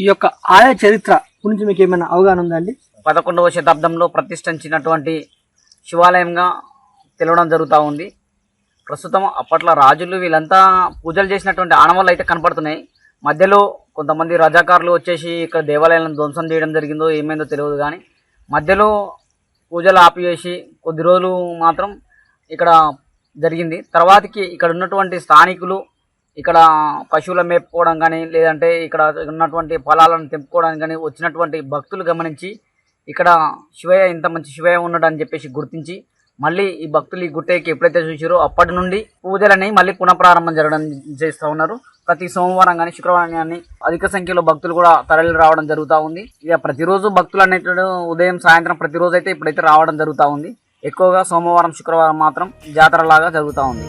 ఈ యొక్క ఆలయ చరిత్ర గురించి మీకు ఏమైనా అవగాహన ఉందా అండి? పదకొండవ శతాబ్దంలో ప్రతిష్ఠించినటువంటి శివాలయంగా తెలవడం జరుగుతూ ఉంది. ప్రస్తుతం అప్పట్లో రాజులు వీళ్ళంతా పూజలు చేసినటువంటి ఆనవాళ్ళు అయితే కనపడుతున్నాయి. మధ్యలో కొంతమంది రజాకారులు వచ్చేసి ఇక్కడ దేవాలయాలను ధ్వంసం చేయడం జరిగిందో ఏమైందో తెలియదు కానీ మధ్యలో పూజలు ఆపివేసి కొద్ది రోజులు మాత్రం ఇక్కడ జరిగింది. తర్వాతకి ఇక్కడ ఉన్నటువంటి స్థానికులు ఇక్కడ పశువుల మేపుకోవడం కానీ లేదంటే ఇక్కడ ఉన్నటువంటి పొలాలను తెంపుకోవడానికి కానీ వచ్చినటువంటి భక్తులు గమనించి ఇక్కడ శివయ్య ఇంత మంచి శివయ్య ఉన్నాడు అని చెప్పేసి గుర్తించి మళ్ళీ ఈ భక్తులు ఈ గుట్టకి ఎప్పుడైతే చూసారో అప్పటి నుండి పూజలని మళ్ళీ పునఃప్రారంభం జరగడం చేస్తూ ఉన్నారు. ప్రతి సోమవారం కానీ శుక్రవారం కానీ అధిక సంఖ్యలో భక్తులు కూడా తరలి రావడం జరుగుతూ ఉంది. ఇక ప్రతిరోజు భక్తులు అనేటువంటి ఉదయం సాయంత్రం ప్రతిరోజు అయితే ఇప్పుడైతే రావడం జరుగుతూ ఉంది. ఎక్కువగా సోమవారం శుక్రవారం మాత్రం జాతర లాగా జరుగుతూ ఉంది.